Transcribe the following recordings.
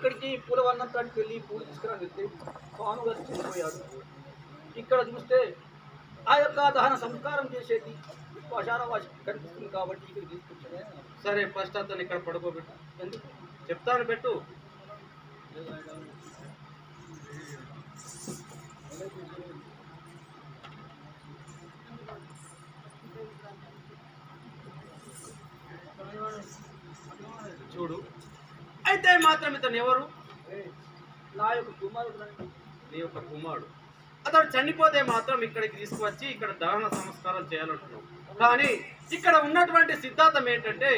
అక్కడికి పూలవన్నం తాడికి వెళ్ళి పూలు తీసుకురాని వెళ్తే పాను గారు చనిపోయాడు ఇక్కడ చూస్తే ఆ యొక్క దహన సంస్కారం చేసేది శ్మశాన వాసి కనిపిస్తుంది కాబట్టి ఇక్కడ తీసుకొచ్చాను సరే ఫస్ట్ అతను ఇక్కడ పడుకోబెట్టు ఎందుకు? చెప్తాను పెట్టు. చూడు. అయితే మాత్రం ఇతను ఎవరు నా యొక్క కుమారుడు రండి. నీ యొక్క కుమారుడు అతడు చనిపోతే మాత్రం ఇక్కడికి తీసుకువచ్చి ఇక్కడ దహన సంస్కారం చేయాలంటున్నావు కానీ ఇక్కడ ఉన్నటువంటి సిద్ధాంతం ఏంటంటే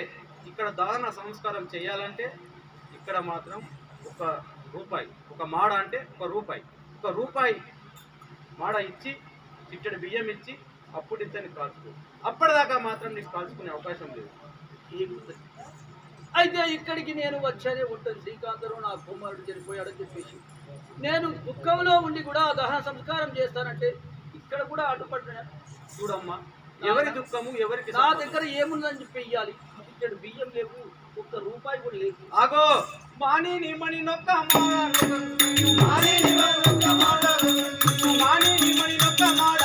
ఇక్కడ దహన సంస్కారం చేయాలంటే ఇక్కడ మాత్రం ఒక రూపాయి ఒక మాడ అంటే ఒక రూపాయి ఒక రూపాయి మాడ ఇచ్చి చిట్టడి బియ్యం ఇచ్చి అప్పుడు ఇతన్ని కాల్చుకో అప్పటిదాకా మాత్రం నీకు కాల్చుకునే అవకాశం లేదు? అయితే ఇక్కడికి నేను వచ్చేదే ఉంటుంది శ్రీకాంతరావు నా కుమారుడు చనిపోయాడని చెప్పేసి. నేను దుఃఖంలో ఉండి కూడా దహన సంస్కారం చేస్తానంటే ఇక్కడ కూడా అడ్డుపడ్డా. చూడమ్మా ఎవరి దుఃఖము ఎవరికి నా. దగ్గర ఏముందని చెప్పి ఇయ్యాలి ఇక్కడ బియ్యం లేవు ఒక్క రూపాయి కూడా లేదు. ఆగో! మాని మణి నొక్క మాని నీ మణి నొక్క మాడ మాని నొక్క మాడ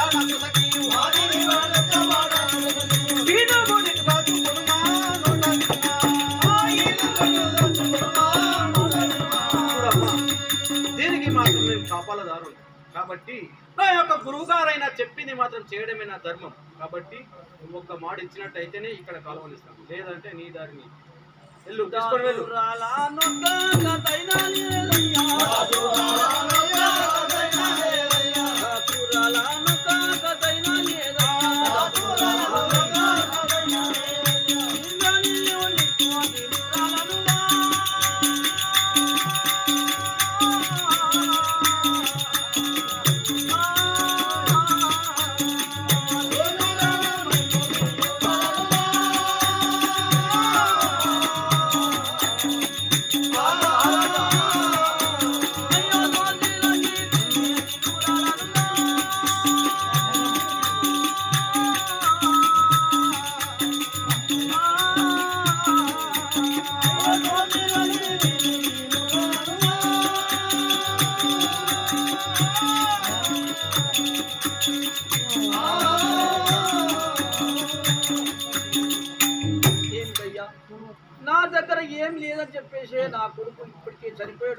కాబట్టి నా యొక్క గురువు గారైనా చెప్పింది మాత్రం చేయడమే నా ధర్మం. కాబట్టి నువ్వు ఒక్క మాట ఇచ్చినట్టయితేనే ఇక్కడ కలవనిస్తాను లేదంటే నీ దారిని వెళ్ళు తీసుకొని వెళ్ళు.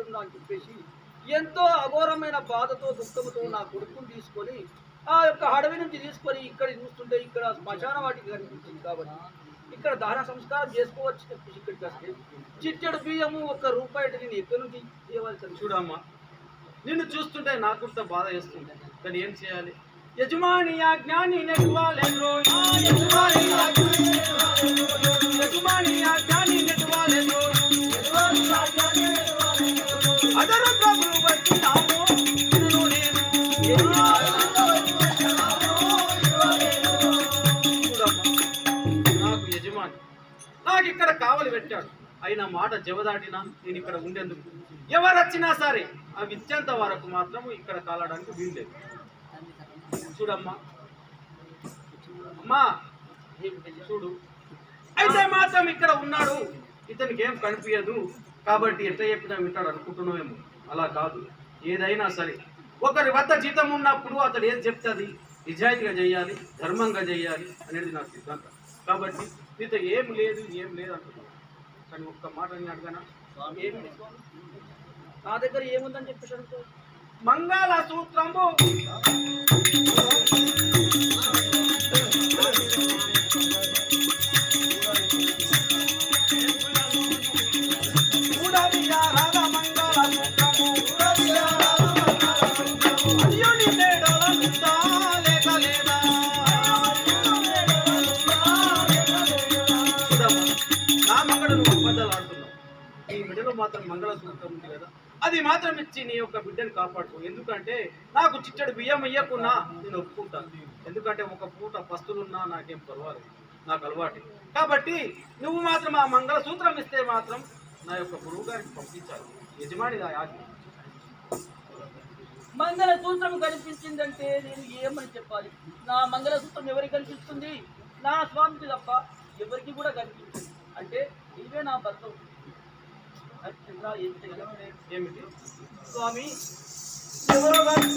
చనిపోయాడు అని చెప్పేసి ఎంతో అఘోరమైన బాధతో దుఃఖంతో నా కొడుకుని తీసుకొని ఆ యొక్క అడవి నుంచి తీసుకొని ఇక్కడ చూస్తుంటే ఇక్కడ శ్మశాన వాటికి కనిపించింది కాబట్టి ఇక్కడ దహన సంస్కారం చేసుకోవచ్చు చెప్పేసి ఇక్కడికి వస్తే చిట్టెడు బియ్యము ఒక్క రూపాయి నేను ఎక్కడి నుంచి ఇవ్వాల్సి వచ్చింది? చూడమ్మా నిన్ను చూస్తుంటే నాకు కూడా బాధ వేస్తుంది. కానీ ఏం చేయాలి? యజమాని ఆజ్ఞాని నెట్వాలెండ్రో యజమాని ఆజ్ఞాని యజమాని ఆజ్ఞాని నెట్వాలెండ్రో నాకు యజమాని నాకు ఇక్కడ కావలి పెట్టాడు అయినా మాట జవదాటినా? నేను ఇక్కడ ఉండేందుకు. ఎవరు వచ్చినా సరే ఆ ఇచ్చేంత వరకు మాత్రం ఇక్కడ కాలడానికి వీల్లేదు. చూడమ్మా. అమ్మా చూడు. అయితే మాత్రం ఇక్కడ ఉన్నాడు. ఇతనికి ఏం కనిపించదు కాబట్టి ఎట్లా చెప్పినా వింటాడు అనుకుంటున్నామేమో అలా కాదు. ఏదైనా సరే. ఒకరి వద్ద జీతం ఉన్నప్పుడు అతడు ఏది చెప్తుంది? నిజాయితీగా చేయాలి ధర్మంగా చేయాలి అనేది నా సిద్ధాంతం. కాబట్టి నీతో ఏం లేదు ఏం లేదు అంటున్నాను కానీ ఒక్క మాట నేను అడగనా? నా దగ్గర ఏముందని చెప్పేసి మంగళ సూత్రము ఈ బిడ్డలో మాత్రం మంగళసూత్రం ఉంది కదా. అది మాత్రం ఇచ్చి నీ యొక్క బిడ్డను కాపాడుకో ఎందుకంటే నాకు చిట్టడు బియ్యం ఇయ్యకున్నా నేను ఒప్పుకుంటాను ఎందుకంటే ఒక పూట పస్తులున్నా నాకేం పర్వాలేదు. నాకు అలవాటు. కాబట్టి నువ్వు మాత్రం ఆ మంగళసూత్రం ఇస్తే మాత్రం నా యొక్క గురువు గారికి పంపించాలి. యజమాని ఆ ఆజ్ఞ మంగళసూత్రం కనిపించిందంటే నేను ఏమని చెప్పాలి? నా మంగళసూత్రం ఎవరికి కనిపిస్తుంది నా స్వామికి తప్ప ఎవరికి కూడా కనిపించింది. అంటే ఇవే నా భర్త ఏమిటి? స్వామి ఎవరో స్వామి.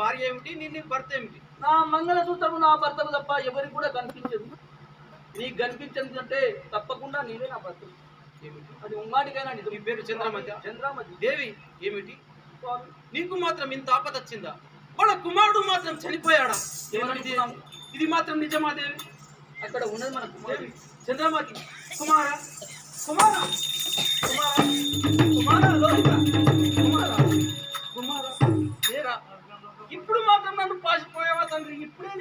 భార్య ఏమిటి? నిన్ను భర్త ఏమిటి? నా మంగళసూత్రము నా భర్తకు తప్ప ఎవరికి కూడా కనిపించదు. నీకు కనిపించదు అంటే తప్పకుండా నీవే నా భర్త. ఏమిటి? అది ఉమ్మాటికైనా నీ పేరు చంద్రమతి. చంద్రామతి. దేవి ఏమిటి? నీకు మాత్రం ఇంత ఆపద వచ్చిందా? వాళ్ళ కుమారుడు మాత్రం చనిపోయాడా? ఇది మాత్రం నిజమా దేవి? అక్కడ ఉన్నది మన కుమారుడు. దేవి చంద్రమతి కుమార? కుమార? కుమార? కుమార లోహిత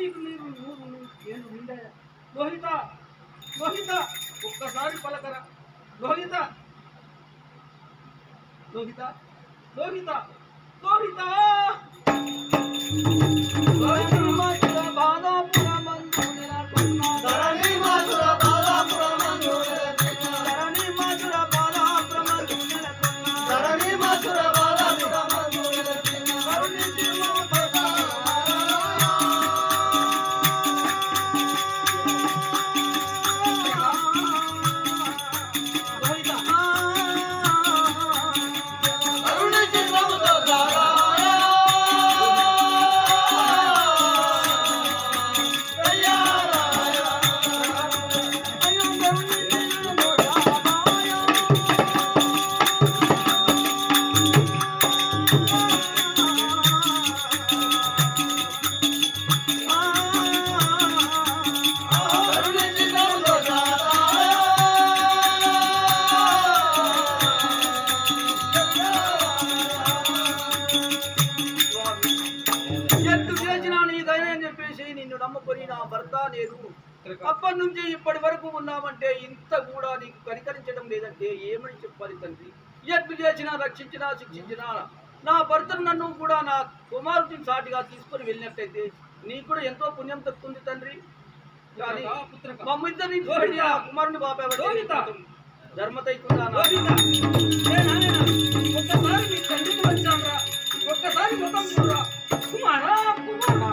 నీకు నీరు నూరు నూరు ఏళ్ళు నిండాయా లోహిత లోహిత ఒక్కసారి పలకరా లోహిత లోహిత లోహిత లోహిత ధరణి అప్పటి నుంచి ఇప్పటి వరకు ఉన్నామంటే ఇంత కూడా నీకు కనికరించడం లేదంటే ఏమని చెప్పాలి తండ్రి? ఎత్తు చేసినా రక్షించినా శిక్షించినా నా భర్తను నన్ను కూడా నా కుమారుడిని సాటిగా తీసుకొని వెళ్ళినట్టయితే నీకు కూడా ఎంతో పుణ్యం దక్కుతుంది తండ్రి. కానీ మమ్మిద్దరిని కుమారుని లోహిత. బాబా ధర్మతైకుండా ఒక్కసారి తండ్రికి ఒక్కసారి కుమారా కుమారా.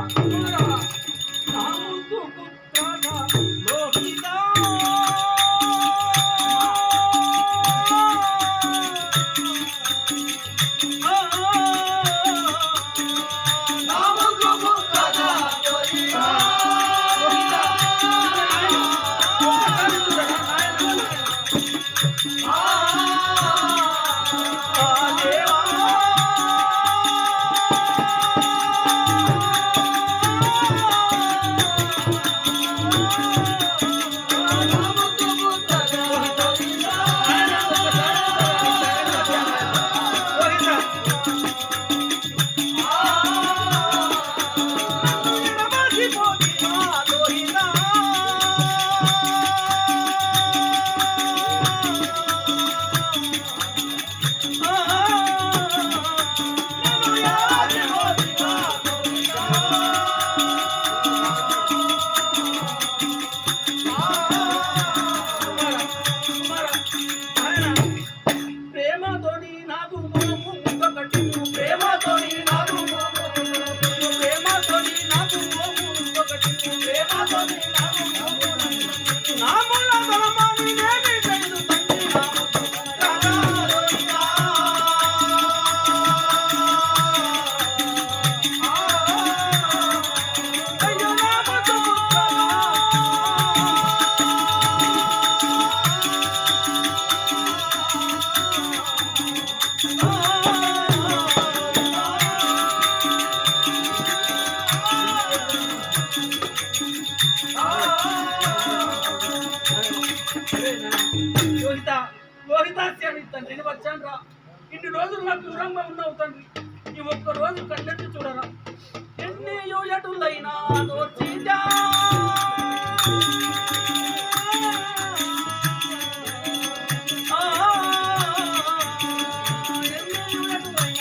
నాకు దూరంగా ఉన్నావు తండ్రి. ఈ ఒక్కరోజు కన్నెత్తి చూడరా. ఎన్ని యోజటులైనా దోచిజా ఎన్ని యోజటులైనా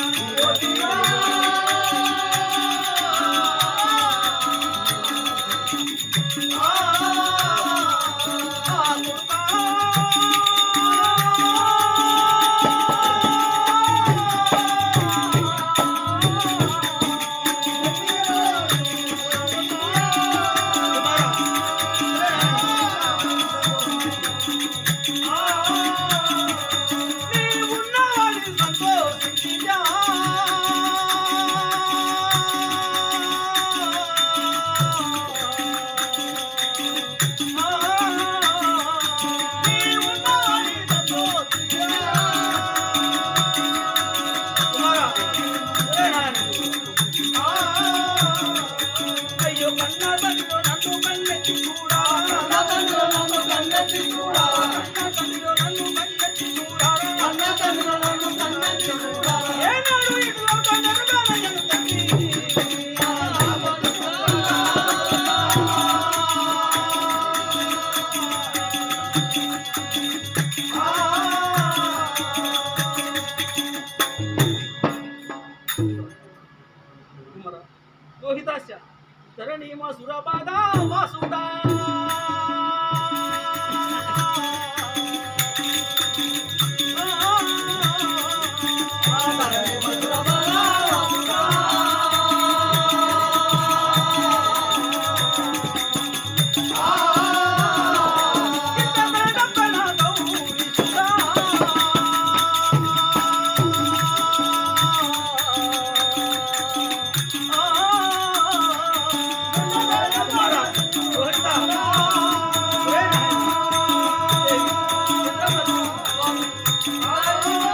Alô!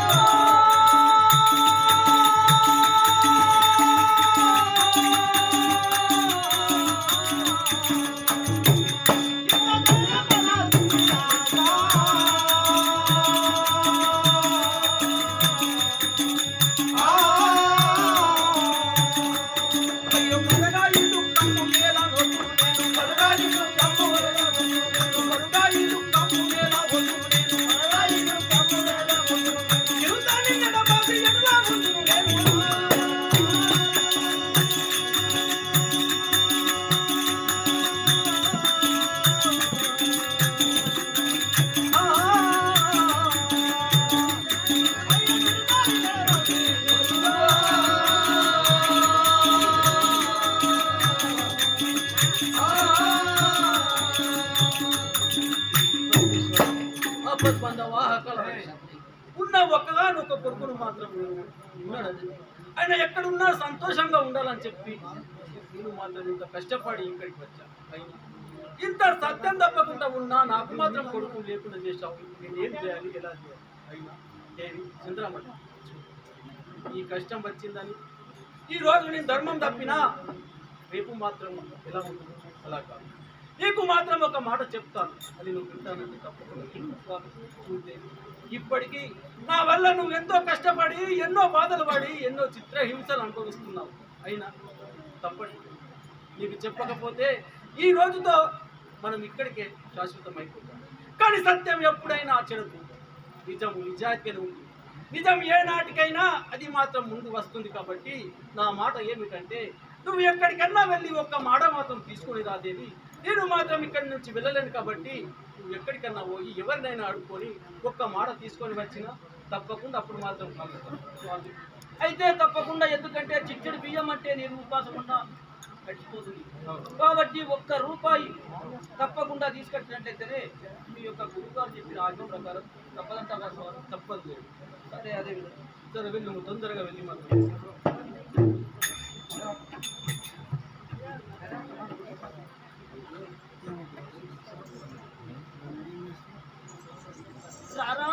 ఆపద్బంధ వాహకల ఉన్న ఒక్కగానొక్క కొడుకును మాత్రం ఉన్నాడు ఆయన ఎక్కడున్నా సంతోషంగా ఉండాలని చెప్పి నేను మాత్రం ఇంత కష్టపడి ఇక్కడికి వచ్చాను ఇంత సత్యం తప్పకుండా ఉన్నా నాకు మాత్రం కొడుకు లేకుండా చేశావు. నేను ఏం చేయాలి? ఎలా చేయాలి? అయినా. దేవి ఈ కష్టం వచ్చిందని. ఈ రోజు నేను ధర్మం తప్పినా రేపు మాత్రం ఎలా ఉంటుంది అలా కాదు. నీకు మాత్రం ఒక మాట చెప్తాను. అది నువ్వు వింటానంటే తప్పకుండా చూస్తే ఇప్పటికీ నా వల్ల నువ్వు ఎంతో కష్టపడి ఎన్నో బాధలు పడి ఎన్నో చిత్రహింసలు అనుభవిస్తున్నావు. అయినా తప్పటి నీకు చెప్పకపోతే ఈ రోజుతో మనం ఇక్కడికే శాశ్వతం అయిపోతాం. కానీ సత్యం ఎప్పుడైనా చెడుకు. నిజం నిజాయితీగా ఉంది. నిజం ఏ నాటికైనా అది మాత్రం ముందు వస్తుంది కాబట్టి నా మాట ఏమిటంటే నువ్వు ఎక్కడికన్నా వెళ్ళి ఒక్క మాట మాత్రం తీసుకొని రాదేవి నేను మాత్రం ఇక్కడి నుంచి వెళ్ళలేను కాబట్టి నువ్వు ఎక్కడికన్నా పోయి ఎవరినైనా అడుక్కొని ఒక్క మాట తీసుకొని వచ్చినా తప్పకుండా అప్పుడు మాత్రం కలుగుతాను అయితే తప్పకుండా ఎందుకంటే చిచ్చడి బియ్యం అంటే నేను ఉపాసం ఉన్నా గడిచిపోతుంది కాబట్టి ఒక్క రూపాయి తప్పకుండా తీసుకొచ్చినట్టయితేనే మీ యొక్క గురుగారు చెప్పిన ఆజ్ఞ ప్రకారం తప్పదంటే తప్పదు. లేదు. సరే అదే విధంగా. సరే వెళ్ళి నువ్వు తొందరగా వెళ్ళి మాత్రం زعران